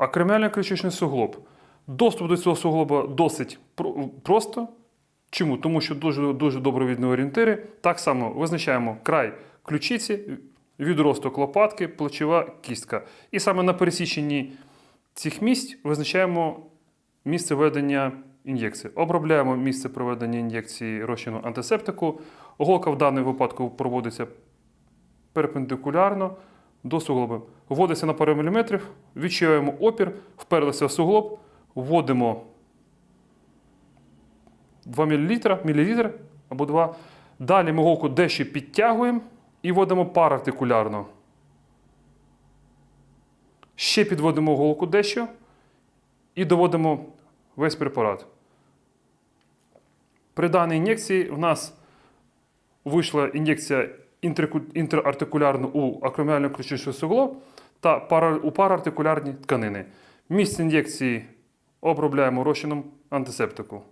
Акроміальний ключичний суглоб. Доступ до цього суглоба досить просто. Чому? Тому що дуже, дуже добре видно орієнтири. Так само визначаємо край ключиці, відросток лопатки, плечова кістка. І саме на пересіченні цих місць визначаємо місце ведення ін'єкції. Обробляємо місце проведення ін'єкції розчину антисептику. Голка в даному випадку проводиться перпендикулярно до суглоба. Вводиться на пару міліметрів, відчуваємо опір, вперлися в суглоб, вводимо 2 мл, мілілітр або 2. Далі ми голку дещо підтягуємо і вводимо парартикулярно. Ще підводимо голку дещо і доводимо весь препарат. При даній ін'єкції в нас вийшла ін'єкція інтерку- у акроміально ключичний суглоб та у параартикулярні тканини. Місце ін'єкції обробляємо розчином антисептику.